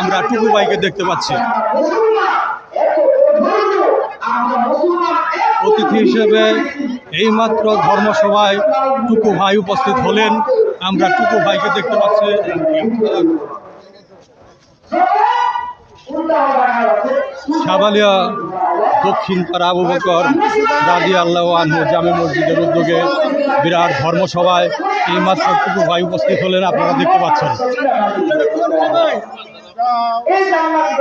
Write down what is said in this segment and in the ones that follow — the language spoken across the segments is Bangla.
আমরা টুকু ভাইকে দেখতে পাচ্ছি। অতিথি হিসেবে এইমাত্র ধর্মসভায় টুকু ভাই উপস্থিত হলেন। আমরা টুকু ভাইকে দেখতে পাচ্ছি। সাবালিয়া দক্ষিণ পাড়া আবু বকর রাজি আল্লাহ আনহু জামে মসজিদের উদ্যোগে বিরাট ধর্মসভায় এইমাত্র টুকু ভাই উপস্থিত হলেন, আপনারা দেখতে পাচ্ছেন। এই জান্নাত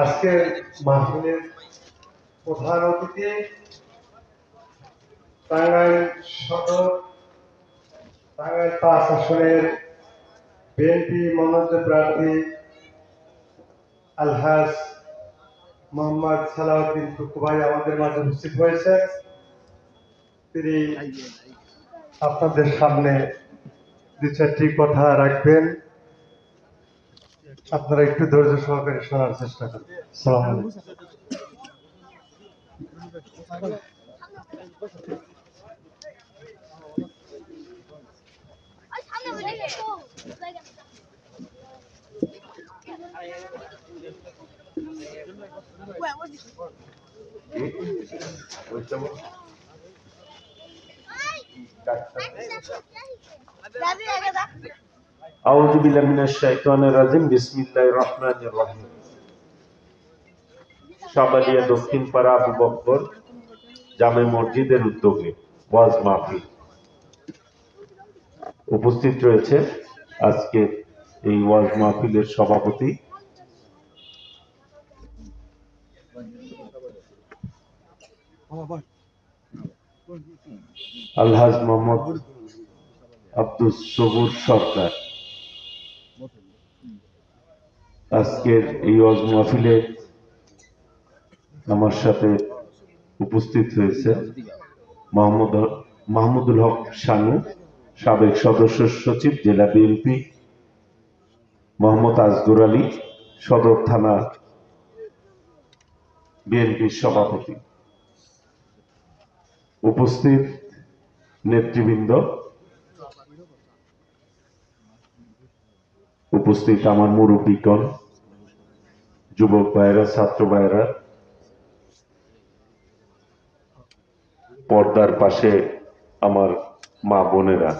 আজকের মাহফিলের প্রধান অতিথি, টাঙ্গাইল সদর, টাঙ্গাইল পাঁচ আসনের বিএনপি মনোনীত প্রার্থী আলহাজ মোহাম্মদ সালাউদ্দিন আমাদের মাঝে উপস্থিত হয়েছে। তিনি আপনাদের সামনে দু চারটি কথা রাখবেন। আপনারা একটু ধৈর্য সহকারে শোনার চেষ্টা করুন। সালাম আলাইকুম। দক্ষিণ পাড়া আবু জামে মসজিদের উদ্যোগে ওয়াজ মাহফিল। উপস্থিত রয়েছে আজকে এই ওয়াজ মাহফিলের সভাপতি। আলহাজ মোহাম্মদ আব্দুল সবুর সরকার। আজকের এই ওয়াজ মাহফিলে আমার সাথে উপস্থিত হয়েছে মোহাম্মদ মাহমুদুল হক শানু, সাবেক সদস্য সচিব, জেলা বিএনপি, মোহাম্মদ আজগর আলী, সদর থানা বিএনপির সভাপতি। উপস্থিত নেতৃবৃন্দ, উপস্থিত আমার মুরব্বীগণ যুবক ভাইরা ছাত্র ভাইরা পর্দার পাশে আমার মা বোনেরা,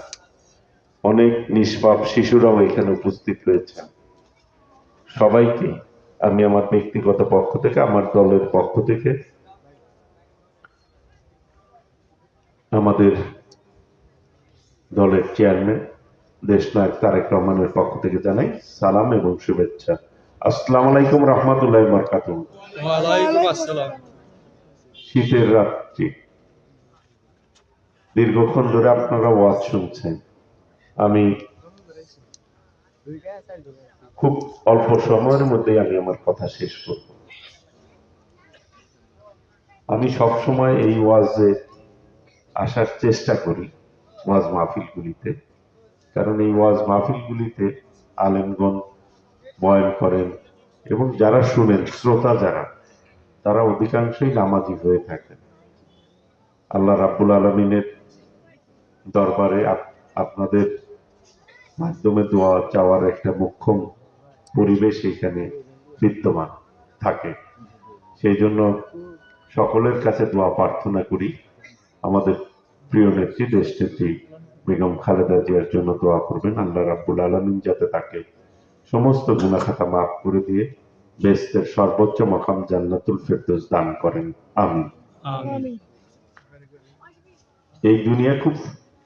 অনেক নিষ্পাপ শিশুরাও এখানে উপস্থিত রয়েছেন সবাইকে আমি আমার ব্যক্তিগত পক্ষ থেকে, আমার দলের পক্ষ থেকে, আমাদের দলের চেয়ারম্যান, দেশনায়ক তারেক রহমানের পক্ষ থেকে জানাই সালাম এবং শুভেচ্ছা। আসসালামু আলাইকুম রহমতুল্লাহ বরকাত শীতের রাত্রি। দীর্ঘক্ষণ ধরে আপনারা ওয়াজ শুনছেন। আমি খুব অল্প সময়ের মধ্যেই আমি আমার কথা শেষ করব। আমি সব সময় এই ওয়াজে আসার চেষ্টা করি ওয়াজ মাহফিলগুলিতে। কারণ এই ওয়াজ মাহফিলগুলিতে আলেমগণ বয়ান করেন এবং যারা শুনেন, শ্রোতা যারা, তারা অধিকাংশই নামাজি হয়ে থাকেন। আল্লাহ রাব্বুল আলমিনের দরবারে আপনাদের মাধ্যমে দোয়া চাওয়ার একটা মুখ্যম পরিবেশ এখানে বিদ্যমান থাকে। সেই জন্য সকলের কাছে দোয়া প্রার্থনা করি। আমাদের প্রিয় নেত্রী, দেশ নেত্রী বেগম খালেদা জিয়ার জন্য দোয়া করবেন। আল্লাহ রাব্বুল আলমিন যাতে তাকে সমস্ত গুণাখাতা মাফ করে দিয়ে বেস্তের সর্বোচ্চ মকাম জান্নাতুল ফেরদৌস দান করেন। আমি এই দুনিয়া খুব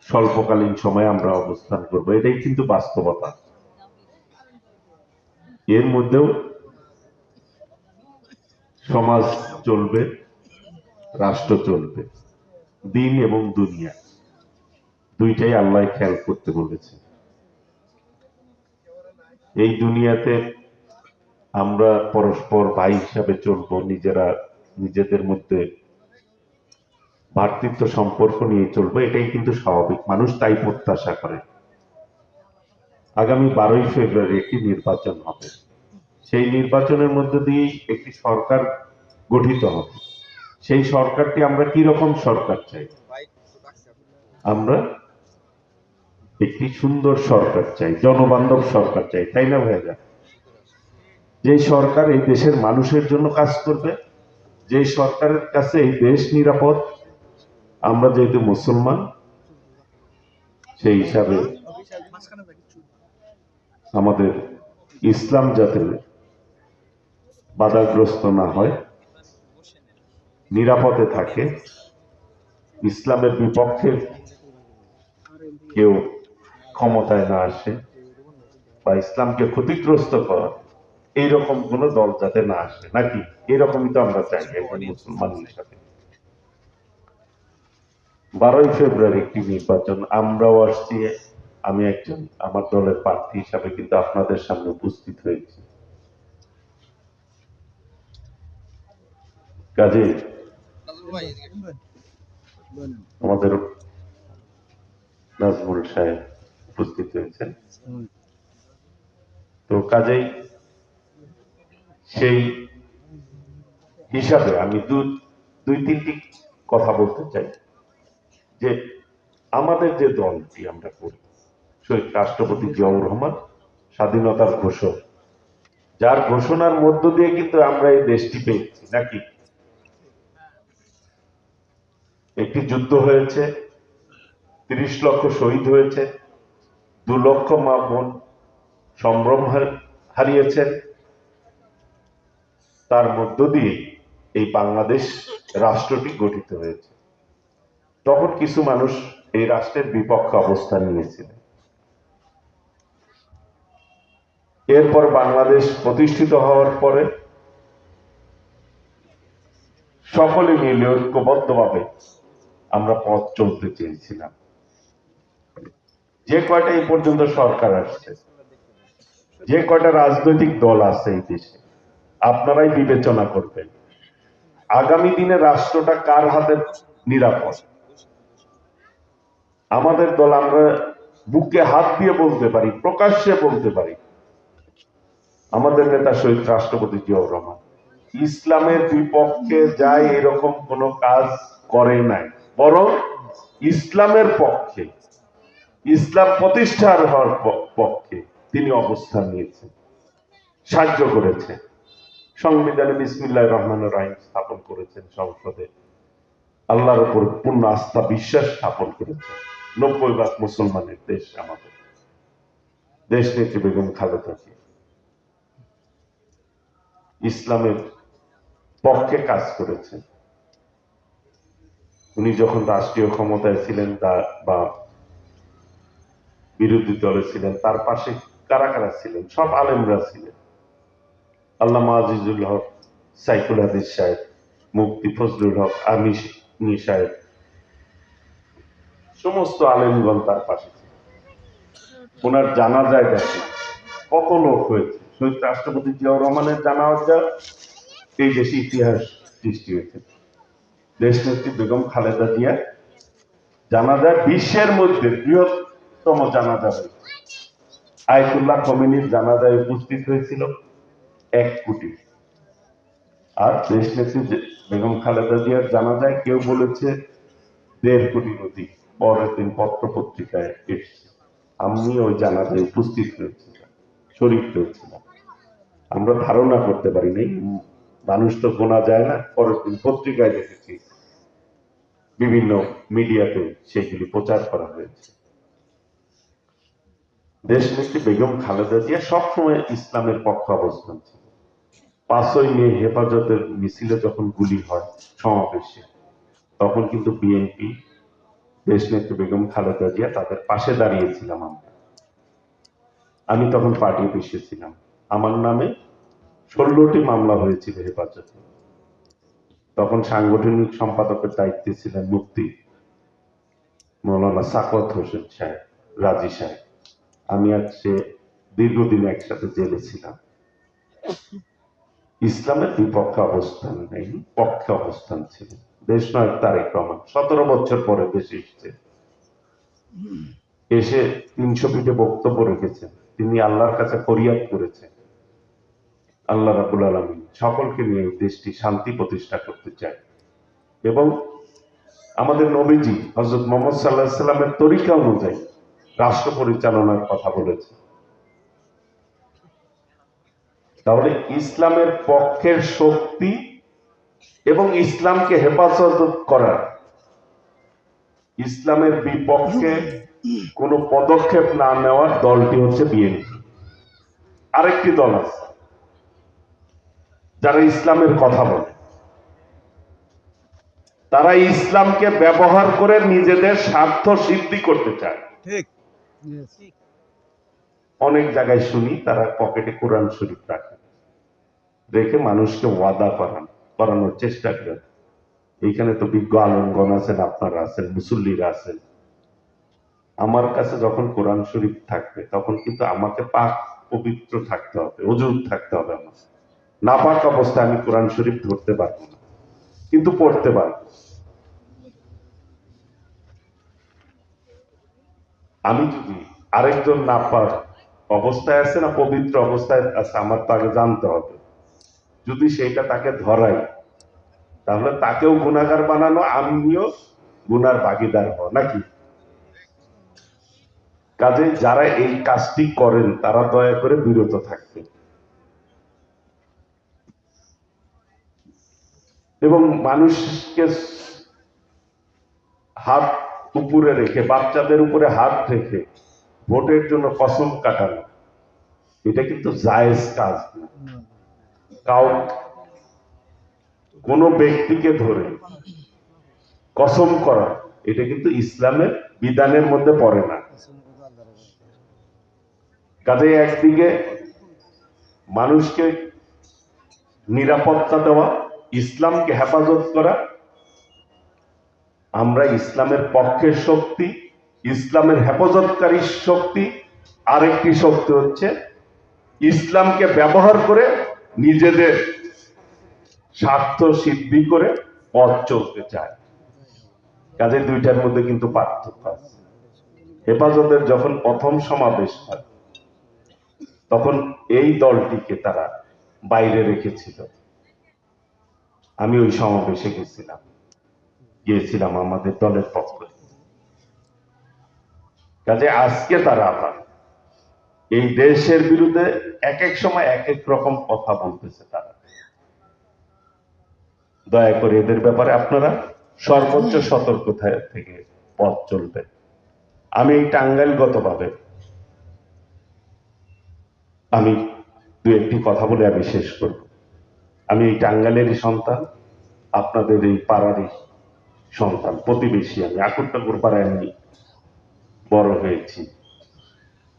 স্বল্পকালীন সময় আমরা অবস্থান করব এটাই কিন্তু বাস্তবতা। এর মধ্যেও সমাজ চলবে রাষ্ট্র চলবে দিন এবং দুনিয়া দুইটাই আল্লাহ খেয়াল করতে বলেছে এই দুনিয়াতে আমরা পরস্পর ভাই হিসাবে চলবো, নিজেরা নিজেদের মধ্যে ভাতৃত্ব সম্পর্ক নিয়ে চলবো, এটাই কিন্তু স্বাভাবিক। মানুষ তাই প্রত্যাশা করে। আগামী বারোই ফেব্রুয়ারি একটি নির্বাচন হবে। সেই নির্বাচনের মধ্য দিয়েই একটি সরকার গঠিত হবে। সেই সরকারটি আমরা কি রকম সরকার চাই? আমরা একটি সুন্দর সরকার চাই, জনবান্ধব সরকার চাই, তাই না ভাইয়া? যে সরকার এই দেশের মানুষের জন্য কাজ করবে, যে সরকারের কাছে এই দেশ নিরাপদ, আমরা যেহেতু মুসলমান, সেই হিসাবে আমাদের ইসলাম যাতে বাধাগ্রস্ত না হয়, নিরাপদে থাকে, ইসলামের বিপক্ষে কেউ ক্ষমতায় না আসে বা ইসলামকে ক্ষতিগ্রস্ত করা এইরকম কোন দল যাতে না আসে নাকি? এরকমই তো আমরা চাই একজন মুসলমান হিসাবে বারোই ফেব্রুয়ারি একটি নির্বাচন আমরাও আসছি আমি একজন আমার দলের প্রার্থী হিসাবে কিন্তু আপনাদের সামনে উপস্থিত হয়েছি। কাজে আমাদের নাজমুল সাহেব। উপস্থিত হয়েছেন তো কাজেই সেই হিসাবে আমি দু- দুই তিনটি কথা বলতে চাই। যে আমাদের যে দলটি আমরা করি শহীদ রাষ্ট্রপতি জিয়াউর রহমান স্বাধীনতার ঘোষক যার ঘোষণার মধ্য দিয়ে কিন্তু আমরা এই দেশটি পেয়েছি নাকি? একটি যুদ্ধ হয়েছে তিরিশ লক্ষ শহীদ হয়েছে দু লক্ষ মা বোন সম্ভ্রম হারিয়েছেন। তার মধ্য দিয়ে এই বাংলাদেশ রাষ্ট্রটি গঠিত হয়েছে। তখন কিছু মানুষ এই রাষ্ট্রের বিপক্ষে অবস্থান নিয়েছিলেন এরপর বাংলাদেশ প্রতিষ্ঠিত হওয়ার পরে সকলে মিলে ঐক্যবদ্ধভাবে আমরা পথ চলতে চেয়েছিলাম। যে কয়টা এই পর্যন্ত সরকার আসছে, যে কয়টা রাজনৈতিক দল আছে এই দেশে, আপনারাই বিবেচনা করবেন। আগামী দিনে রাষ্ট্রটা কার হাতে নিরাপদ? আমাদের দল আমরা বুকে হাত দিয়ে বলতে পারি, প্রকাশ্যে বলতে পারি। আমাদের নেতা শহীদ রাষ্ট্রপতি জিয়াউর রহমান, ইসলামের বিপক্ষে যায় এরকম কোন কাজ করে নাই, বরং ইসলামের পক্ষে ইসলাম প্রতিষ্ঠার হওয়ার পক্ষে তিনি অবস্থান নিয়েছেন, সাহায্য করেছেন, সংবিধানে বিসমিল্লাহ রহমান রাহিম স্থাপন করেছেন সংসদে। আল্লাহর উপর পূর্ণ আস্থা, বিশ্বাস স্থাপন করেছেন। নব্বই ভাগ মুসলমানের দেশ আমাদের। দেশ নেত্রী বেগম খালেদা ইসলামের পক্ষে কাজ করেছেন। উনি যখন রাষ্ট্রীয় ক্ষমতায় ছিলেন বা বিরোধী দলে ছিলেন, তার পাশে কারা কারা ছিলেন, সব আলেমরা ছিলেন। আল্লাহ আজিজুল হক সাইকুল হাদিস সাহেব, মুফতি ফজলুল হক আমিনী সাহেব, সমস্ত আলেমগণ তার পাশে ছিলেন। ওনার জানাজায় গেছে কত লোক হয়েছে। শহীদ রাষ্ট্রপতি জিয়াউর রহমানের জানাজা, এই দেশে ইতিহাস সৃষ্টি হয়েছে। দেশ নেত্রী বেগম খালেদা জিয়া জানাজা বিশ্বের মধ্যে বৃহত্তম জানাজা হয়েছে আয়তুল্লাহ কমিনির জানাজায় উপস্থিত হয়েছিল এক কোটি। আর দেশ নেত্রী বেগম খালেদা জিয়ার জানাজায় কেউ বলেছে দেড় কোটি অধিক পরের দিন পত্র পত্রিকায় এসছে। আমি ওই জানাজায় উপস্থিত হয়েছিলাম শরীর হয়েছিলাম। আমরা ধারণা করতে পারি নাই মানুষ তো গোনা যায় না, পরের দিন পত্রিকায় দেখেছি। বিভিন্ন মিডিয়াতে সেগুলি প্রচার করা হয়েছে। দেশ নেত্রী বেগম খালেদা জিয়া সবসময় ইসলামের পক্ষ অবস্থান ছিল। পাঁচই মে হেফাজতের মিছিলে যখন গুলি হয় সমাবেশে, তখন কিন্তু বিএনপি দেশনেত্রী বেগম খালেদা জিয়া তাদের পাশে দাঁড়িয়েছিলাম আমরা। আমি তখন পার্টি অফিসে ছিলাম। আমার নামে ষোলোটি মামলা হয়েছিল হেফাজতে। তখন সাংগঠনিক সম্পাদকের দায়িত্বে ছিলেন মুক্তি মৌলানা সাকত হোসেন সাহেব, রাজি সাহেব। আমি সে দীর্ঘদিন একসাথে জেলে ছিলাম। ইসলামের বিপক্ষে অবস্থান নেই, পক্ষে অবস্থান ছিল। দেশ নয়, তারেক রহমান। সতেরো বছর পরে দেশে এসেছে। এসে তিনশো পিঠে বক্তব্য রেখেছেন। তিনি আল্লাহর কাছে ফরিয়াদ করেছেন। আল্লাহ রাবুল আলমী সকলকে নিয়ে দেশটি শান্তি প্রতিষ্ঠা করতে চায়। এবং আমাদের নবীজি হজরত মোহাম্মদ সাল্লাহ সাল্লামের তরিকা অনুযায়ী রাষ্ট্র পরিচালনার কথা বলেছে। তাহলে ইসলামের পক্ষের শক্তি এবং ইসলামকে হেফাজত করার, ইসলামের বিপক্ষে কোনো পদক্ষেপ না নেওয়ার দলটি হচ্ছে বিএনপি। আরেকটি দল আছে, যারা ইসলামের কথা বলে। তারা ইসলামকে ব্যবহার করে নিজেদের স্বার্থ সিদ্ধি করতে চায়। অনেক জায়গায় শুনি, তারা পকেটে কোরআন শরীফ রাখে। রেখে মানুষকে ওয়াদা করান, করানোর চেষ্টা করেন। এইখানে তো বিজ্ঞ আলমগণ আছেন, আপনারা আছেন, মুসল্লিরা আছেন। আমার কাছে যখন কোরআন শরীফ থাকবে, তখন কিন্তু আমাকে পাক পবিত্র থাকতে হবে অজুর থাকতে হবে আমার। না পাক অবস্থায় আমি কোরআন শরীফ ধরতে পারব না, কিন্তু পড়তে পারব। আমি যদি আরেকজন না পাক অবস্থায় আছে না, পবিত্র অবস্থায় আছে, আমার তাকে জানতে হবে। যদি সেইটা তাকে ধরাই, তাহলে তাকেও গুণাগার বানানো, আমিও গুনার ভাগিদার হব, নাকি? কাজে যারা এই কাজটি করেন, তারা দয়া করে বিরত থাকবে এবং মানুষকে হাত উপরে রেখে, বাচ্চাদের উপরে হাত রেখে ভোটের জন্য কসম কাটানো, এটা কিন্তু জায়েজ কাজ কাউ কোন ব্যক্তিকে ধরে কসম করা, এটা কিন্তু ইসলামের বিধানের মধ্যে পড়ে না। কাজে একদিকে মানুষকে নিরাপত্তা দেওয়া, ইসলামকে হেফাজত করা আমরা ইসলামের পক্ষের শক্তি, ইসলামের হেফাজতকারী শক্তি। আরেকটি শক্তি হচ্ছে ইসলামকে ব্যবহার করে নিজেদের স্বার্থ সিদ্ধি করে পথ চলতে চায়। কাজে দুইটার মধ্যে কিন্তু পার্থক্য আছে। হেফাজতের যখন প্রথম সমাবেশ হয়, তখন এই দলটিকে তারা বাইরে রেখেছিল। আমি ওই সমাবেশে গেছিলাম। গিয়েছিলাম আমাদের দলের পক্ষ কাজে আজকে তারা আবার এই দেশের বিরুদ্ধে এক এক সময় এক এক রকম কথা বলতেছে তারা। দয়া করে এদের ব্যাপারে আপনারা সর্বোচ্চ সতর্কতা থেকে পথ চলবে আমি এই টাঙ্গাইলগতভাবে আমি দু একটি কথা বলে আমি শেষ করব। আমি এই টাঙ্গাইলেরই সন্তান আপনাদের এই পাড়ারই সন্তান, প্রতিবেশী আমি আকুরটাকুর পাড়ায় আমি বড় হয়েছি।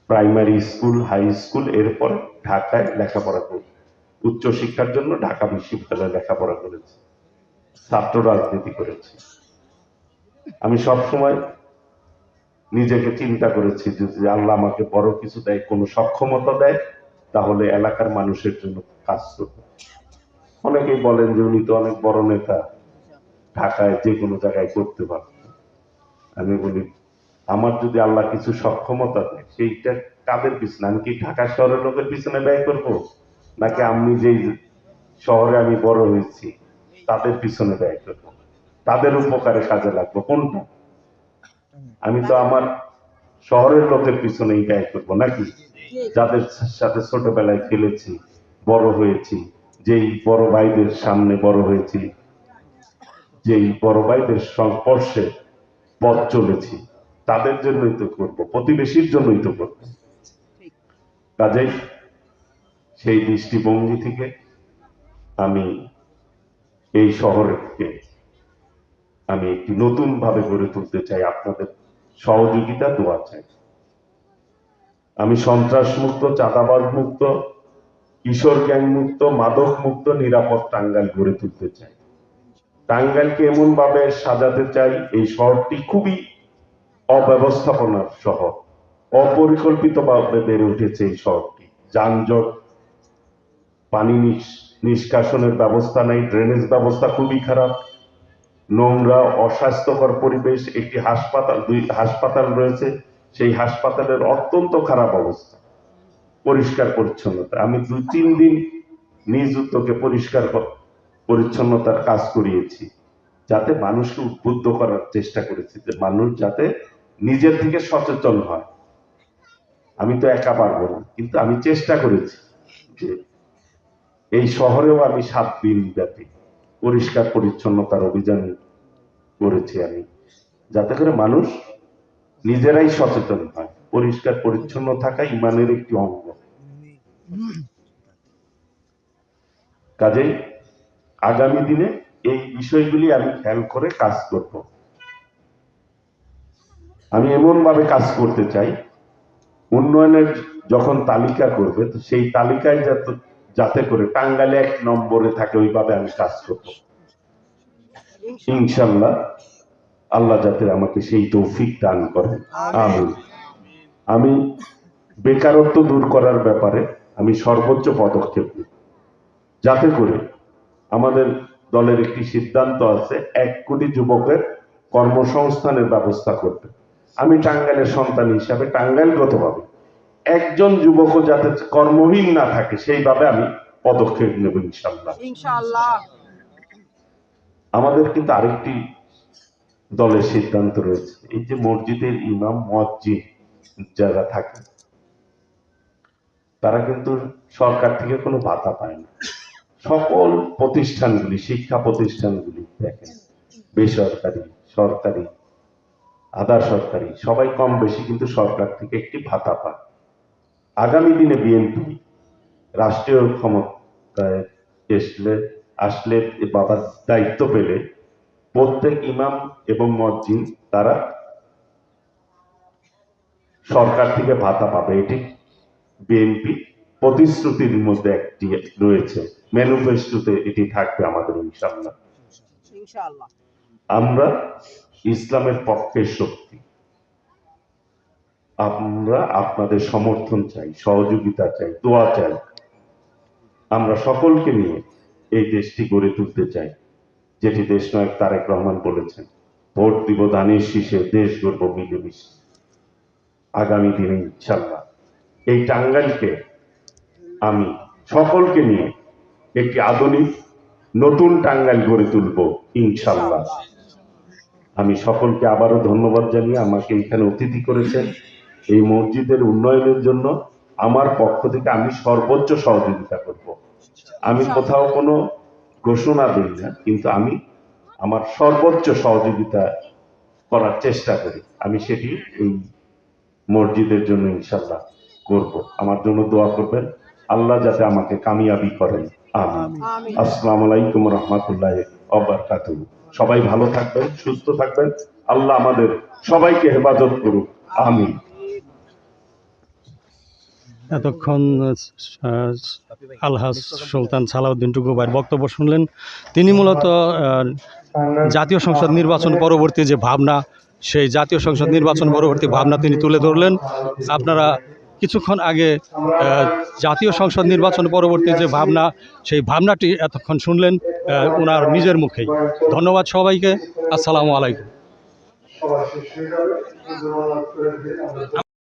প্রাইমারি স্কুল হাই স্কুল এরপর ঢাকায় লেখাপড়া করি। উচ্চ শিক্ষার জন্য ঢাকা বিশ্ববিদ্যালয়ে লেখাপড়া করেছি। ছাত্র রাজনীতি করেছি। আমি সব সময় নিজেকে চিন্তা করেছি যদি আল্লাহ আমাকে বড় কিছু দেয়, কোনো সক্ষমতা দেয়, তাহলে এলাকার মানুষের জন্য কাজ করবে। অনেকেই বলেন যে উনি তো অনেক বড় নেতা। ঢাকায় যে কোনো জায়গায় করতে পারবে। আমি বলি, আমার যদি আল্লাহ কিছু সক্ষমতা দেয়, সেইটা কাদের পিছনে? আমি কি ঢাকা শহরের লোকের পিছনে ব্যয় করব? নাকি আমি যেই শহরে আমি বড় হয়েছি, তাদের পিছনে ব্যয় করব? তাদের উপকারে কাজে লাগবো। কোনটা? আমি তো আমার শহরের লোকের পিছনেই ব্যয় করব নাকি? যাদের সাথে ছোটবেলায় খেলেছি, বড় হয়েছি, যেই বড় ভাইদের সামনে বড় হয়েছি যেই বড় ভাইদের সংস্পর্শে পথ চলেছি, তাদের জন্যই তো করব, প্রতিবেশীর জন্যই তো করব। কাজেই সেই দৃষ্টিভঙ্গি থেকে আমি এই শহরকে আমি একটি নতুন ভাবে গড়ে তুলতে চাই, আপনাদের সহযোগিতা দোয়া চাই। আমি সন্ত্রাস মুক্ত চাঁদাবাজ মুক্ত কিশোর গ্যাং মুক্ত মাদক মুক্ত নিরাপদ টাঙ্গাইল গড়ে তুলতে চাই। টাঙ্গাইলকে এমন ভাবে সাজাতে চাই, এই শহরটি খুবই অব্যবস্থাপনার শহর। অপরিকল্পিত ভাবে বেড়ে উঠেছে এই শহরটি। যানজট, পানি নিষ্কাশনের ব্যবস্থা নেই, ড্রেনেজ ব্যবস্থা খুবই খারাপ, নোংরা, অস্বাস্থ্যকর পরিবেশ, একটি হাসপাতাল, দুই হাসপাতাল রয়েছে, সেই হাসপাতালের অত্যন্ত খারাপ অবস্থা, পরিষ্কার পরিচ্ছন্নতা। আমি দুই তিন দিন নিজ উদ্যোগে পরিষ্কার পরিচ্ছন্নতার কাজ করিয়েছি। যাতে মানুষকে উদ্বুদ্ধ করার চেষ্টা করেছি যে মানুষ যাতে নিজের থেকে সচেতন হয়। আমি তো একা পারব না, কিন্তু আমি চেষ্টা করেছি যে এই শহরেও আমি সাত দিন ব্যাপী পরিষ্কার পরিচ্ছন্নতার অভিযান করেছি আমি, যাতে করে মানুষ নিজেরাই সচেতন হয়। পরিষ্কার পরিচ্ছন্ন থাকা ইমানের একটি অঙ্গ। কাজেই আগামী দিনে এই বিষয়গুলি আমি খেয়াল করে কাজ করব। আমি এমন ভাবে কাজ করতে চাই উন্নয়নের যখন তালিকা করবে তো সেই তালিকায় যাতে যাতে করে টাঙ্গালে এক নম্বরে থাকে ওইভাবে আমি কাজ করব। ইনশাল্লাহ আল্লাহ যাতে আমাকে সেই তৌফিক দান করেন আমি আমি বেকারত্ব দূর করার ব্যাপারে আমি সর্বোচ্চ পদক্ষেপ নিই যাতে করে আমাদের দলের একটি সিদ্ধান্ত আছে এক কোটি যুবকের কর্মসংস্থানের ব্যবস্থা করবে আমি টাঙ্গাইলের সন্তান হিসাবে টাঙ্গাইলগতভাবে একজন যুবকও যাতে কর্মহীন না থাকে সেইভাবে আমি পদক্ষেপ নেব ইনশাল্লাহ আমাদের কিন্তু আরেকটি দলের সিদ্ধান্ত রয়েছে এই যে মসজিদের ইমাম মসজিদ যারা থাকে তারা কিন্তু সরকার থেকে কোনো ভাতা পায় না। সকল প্রতিষ্ঠানগুলি, শিক্ষা প্রতিষ্ঠানগুলি দেখেন, বেসরকারি, সরকারি, আধা সরকারি, সবাই কম বেশি কিন্তু সরকার থেকে একটি ভাতা পায়। আগামী দিনে বিএনপি রাষ্ট্রীয় ক্ষমতায় আসলে আসলে বাবার দায়িত্ব পেলে প্রত্যেক ইমাম এবং মসজিদ তারা সরকার থেকে ভাতা পাবে। এটি বিএনপি প্রতিশ্রুতির মধ্যে একটি রয়েছে। ম্যানিফেস্টোতে এটি থাকবে আমাদের ইনশাল্লাহ আমরা ইসলামের পক্ষের শক্তি। আমরা আপনাদের সমর্থন চাই সহযোগিতা চাই দোয়া চাই। আমরা সকলকে নিয়ে এই দেশটি গড়ে তুলতে চাই। যেটি দেশ নায়ক তারেক রহমান বলেছেন ভোট দিব দানের শীষে দেশ গড়ব মিলেমিশে। আগামী দিনে ইনশাল্লাহ এই টাঙ্গাইলকে আমি সকলকে নিয়ে একটি আধুনিক, নতুন টাঙ্গাইল গড়ে তুলব ইনশাল্লাহ আমি সকলকে আবারও ধন্যবাদ জানিয়ে আমাকে এখানে অতিথি করেছেন। এই মসজিদের উন্নয়নের জন্য আমার পক্ষ থেকে আমি সর্বোচ্চ সহযোগিতা করব। আমি কোথাও কোনো ঘোষণা দিই না, কিন্তু আমি আমার সর্বোচ্চ সহযোগিতা করার চেষ্টা করি। আমি সেটি এই মসজিদের জন্য ইনশাল্লাহ করব। আমার জন্য দোয়া করবেন। আল্লাহ যাতে আমাকে কামিয়াবি করেন। আসসালামু আলাইকুম রহমতুল্লাহ অবরকাত সবাই ভালো থাকবেন সুস্থ থাকবেন। আল্লাহ আমাদের সবাইকে হেফাজত করুক। আমিন। এতক্ষণ আলহাজ সুলতান সালাউদ্দিন টুকু ভাইয়ের বক্তব্য শুনলেন। তিনি মূলত আহ, জাতীয় সংসদ নির্বাচন পরবর্তী যে ভাবনা সেই জাতীয় সংসদ নির্বাচন পরবর্তী ভাবনা তিনি তুলে ধরলেন। আপনারা কিছুক্ষণ আগে জাতীয় সংসদ নির্বাচন পরবর্তী যে ভাবনা, সেই ভাবনাটি এতক্ষণ শুনলেন ওনার নিজের মুখেই। ধন্যবাদ সবাইকে, আসসালামু আলাইকুম।